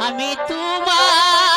আমি তোমার